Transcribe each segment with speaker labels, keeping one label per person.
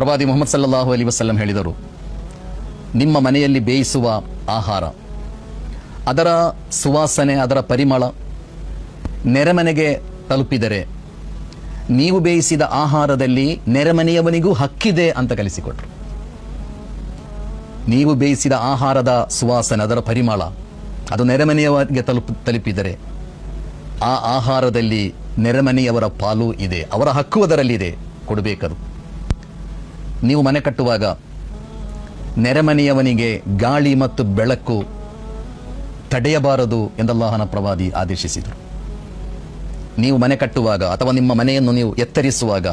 Speaker 1: ಪ್ರವಾದಿ ಮೊಹಮ್ಮದ್ ಸಲ್ಲಾಹು ಅಲಿ ವಸಲ್ಲಂ ಹೇಳಿದರು, ನಿಮ್ಮ ಮನೆಯಲ್ಲಿ ಬೇಯಿಸುವ ಆಹಾರ, ಅದರ ಸುವಾಸನೆ, ಅದರ ಪರಿಮಳ ನೆರೆಮನೆಗೆ ತಲುಪಿದರೆ, ನೀವು ಬೇಯಿಸಿದ ಆಹಾರದಲ್ಲಿ ನೆರೆಮನೆಯವನಿಗೂ ಹಕ್ಕಿದೆ ಅಂತ ಕಲಿಸಿಕೊಟ್ರು. ನೀವು ಬೇಯಿಸಿದ ಆಹಾರದ ಸುವಾಸನೆ, ಅದರ ಪರಿಮಳ, ಅದು ನೆರೆಮನೆಯವರಿಗೆ ತಲುಪ, ತಲುಪಿದರೆ, ಆ ಆಹಾರದಲ್ಲಿ ನೆರೆಮನೆಯವರ ಪಾಲು ಇದೆ, ಅವರ ಹಕ್ಕು ಅದರಲ್ಲಿದೆ, ಕೊಡಬೇಕದು. ನೀವು ಮನೆ ಕಟ್ಟುವಾಗ ನೆರೆಮನೆಯವನಿಗೆ ಗಾಳಿ ಮತ್ತು ಬೆಳಕು ತಡೆಯಬಾರದು ಎಂದಲ್ಲಾಹನ ಪ್ರವಾದಿ ಆದೇಶಿಸಿದರು. ನೀವು ಮನೆ ಕಟ್ಟುವಾಗ ಅಥವಾ ನಿಮ್ಮ ಮನೆಯನ್ನು ನೀವು ಎತ್ತರಿಸುವಾಗ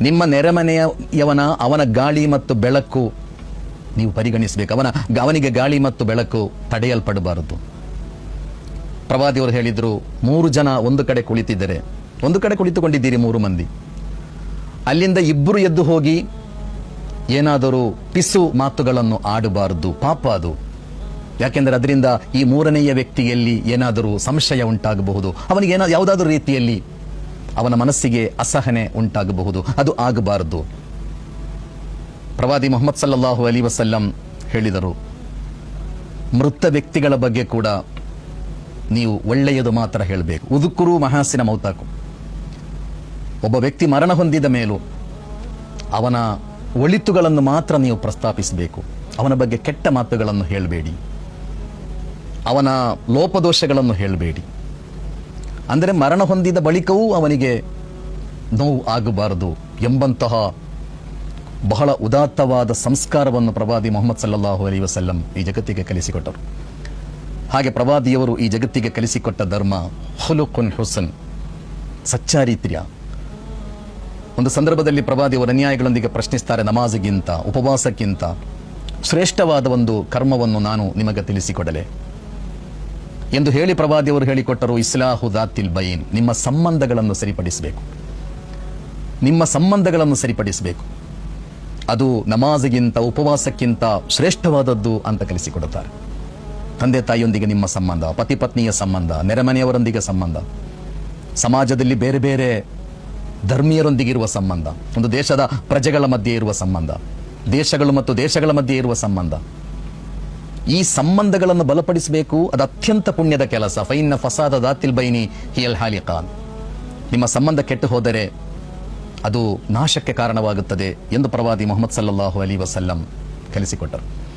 Speaker 1: ನಿಮ್ಮ ನೆರೆಮನೆಯವನ ಅವನ ಗಾಳಿ ಮತ್ತು ಬೆಳಕು ನೀವು ಪರಿಗಣಿಸಬೇಕು. ಅವನ ಅವನಿಗೆ ಗಾಳಿ ಮತ್ತು ಬೆಳಕು ತಡೆಯಲ್ಪಡಬಾರದು. ಪ್ರವಾದಿಯವರು ಹೇಳಿದರು, ಮೂರು ಜನ ಒಂದು ಕಡೆ ಕುಳಿತಿದ್ದರೆ, ಒಂದು ಕಡೆ ಕುಳಿತುಕೊಂಡಿದ್ದೀರಿ ಮೂರು ಮಂದಿ. ಅಲ್ಲಿಂದ ಇಬ್ಬರು ಎದ್ದು ಹೋಗಿ ಏನಾದರೂ ಪಿಸು ಮಾತುಗಳನ್ನು ಆಡಬಾರದು, ಪಾಪ ಅದು. ಯಾಕೆಂದರೆ ಅದರಿಂದ ಈ ಮೂರನೆಯ ವ್ಯಕ್ತಿಯಲ್ಲಿ ಏನಾದರೂ ಸಂಶಯ ಉಂಟಾಗಬಹುದು. ಅವನಿಗೆ ಏನೋ, ಯಾವುದಾದ್ರೂ ರೀತಿಯಲ್ಲಿ ಅವನ ಮನಸ್ಸಿಗೆ ಅಸಹನೆ ಉಂಟಾಗಬಹುದು. ಅದು ಆಗಬಾರದು. ಪ್ರವಾದಿ ಮೊಹಮ್ಮದ್ ಸಲ್ಲಲ್ಲಾಹು ಅಲಿ ವಸಲ್ಲಂ ಹೇಳಿದರು, ಮೃತ ವ್ಯಕ್ತಿಗಳ ಬಗ್ಗೆ ಕೂಡ ನೀವು ಒಳ್ಳೆಯದು ಮಾತ್ರ ಹೇಳಬೇಕು. ಉದುಕುರು ಮಹಾಸಿನ ಮೌತಾಕು. ಒಬ್ಬ ವ್ಯಕ್ತಿ ಮರಣ ಹೊಂದಿದ ಮೇಲೂ ಅವನ ಒಳಿತುಗಳನ್ನು ಮಾತ್ರ ನೀವು ಪ್ರಸ್ತಾಪಿಸಬೇಕು. ಅವನ ಬಗ್ಗೆ ಕೆಟ್ಟ ಮಾತುಗಳನ್ನು ಹೇಳಬೇಡಿ. ಅವನ ಲೋಪದೋಷಗಳನ್ನು ಹೇಳಬೇಡಿ. ಅಂದರೆ ಮರಣ ಹೊಂದಿದ ಬಳಿಕವೂ ಅವನಿಗೆ ನೋವು ಆಗಬಾರದು ಎಂಬಂತಹ ಬಹಳ ಉದಾತ್ತವಾದ ಸಂಸ್ಕಾರವನ್ನು ಪ್ರವಾದಿ ಮೊಹಮ್ಮದ್ ಸಲ್ಲಾಹು ಅಲಿ ವಸಲ್ಲಂ ಈ ಜಗತ್ತಿಗೆ ಕಲಿಸಿಕೊಟ್ಟರು. ಹಾಗೆ ಪ್ರವಾದಿಯವರು ಈ ಜಗತ್ತಿಗೆ ಕಲಿಸಿಕೊಟ್ಟ ಧರ್ಮ ಹುಲುಕುನ್ ಹುಸನ್, ಸಚ್ಚಾರಿತ್ರ್ಯ. ಒಂದು ಸಂದರ್ಭದಲ್ಲಿ ಪ್ರವಾದಿಯವರು ಅನ್ಯಾಯಗಳೊಂದಿಗೆ ಪ್ರಶ್ನಿಸ್ತಾರೆ ನಮಾಜಿಗಿಂತ, ಉಪವಾಸಕ್ಕಿಂತ. ಶ್ರೇಷ್ಠವಾದ ಒಂದು ಕರ್ಮವನ್ನು ನಾನು ನಿಮಗೆ ತಿಳಿಸಿಕೊಡಲೆ. ಎಂದು ಹೇಳಿ ಪ್ರವಾದಿಯವರು ಹೇಳಿಕೊಟ್ಟರು, ಇಸ್ಲಾಹು ದಾತಿಲ್ ಬೈನ್ ನಿಮ್ಮ ಸಂಬಂಧಗಳನ್ನು ಸರಿಪಡಿಸಬೇಕು. ನಿಮ್ಮ ಸಂಬಂಧಗಳನ್ನು ಸರಿಪಡಿಸಬೇಕು. ಅದು ನಮಾಜಿಗಿಂತ, ಉಪವಾಸಕ್ಕಿಂತ ಶ್ರೇಷ್ಠವಾದದ್ದು ಅಂತ ಕಲಿಸಿಕೊಡುತ್ತಾರೆ ತಂದೆ ತಾಯಿಯೊಂದಿಗೆ ನಿಮ್ಮ ಸಂಬಂಧ, ಪತಿ ಪತ್ನಿಯ ಸಂಬಂಧ, ನೆರೆಮನೆಯವರೊಂದಿಗೆ ಸಂಬಂಧ. ಸಮಾಜದಲ್ಲಿ ಬೇರೆ ಬೇರೆ ಧರ್ಮೀಯರೊಂದಿಗೆ ಇರುವ ಸಂಬಂಧ, ಒಂದು ದೇಶದ ಪ್ರಜೆಗಳ ಮಧ್ಯೆ ಇರುವ ಸಂಬಂಧ, ದೇಶಗಳು ಮತ್ತು ದೇಶಗಳ ಮಧ್ಯೆ ಇರುವ ಸಂಬಂಧ. ಈ ಸಂಬಂಧಗಳನ್ನು ಬಲಪಡಿಸಬೇಕು, ಅದು ಅತ್ಯಂತ ಪುಣ್ಯದ ಕೆಲಸ. ಫೈನ್ನ ಫಸಾದ ದಾತಿಲ್ ಬೈನಿ ಹಿಯಲ್ ಹಾಲಿಕಾನ್. ನಿಮ್ಮ ಸಂಬಂಧ ಕೆಟ್ಟು ಹೋದರೆ ಅದು ನಾಶಕ್ಕೆ ಕಾರಣವಾಗುತ್ತದೆ ಎಂದು ಪ್ರವಾದಿ ಮೊಹಮ್ಮದ್ ಸಲ್ಲಲ್ಲಾಹು ಅಲಿ ವಸಲ್ಲಂ ಕಲಿಸಿಕೊಟ್ಟರು.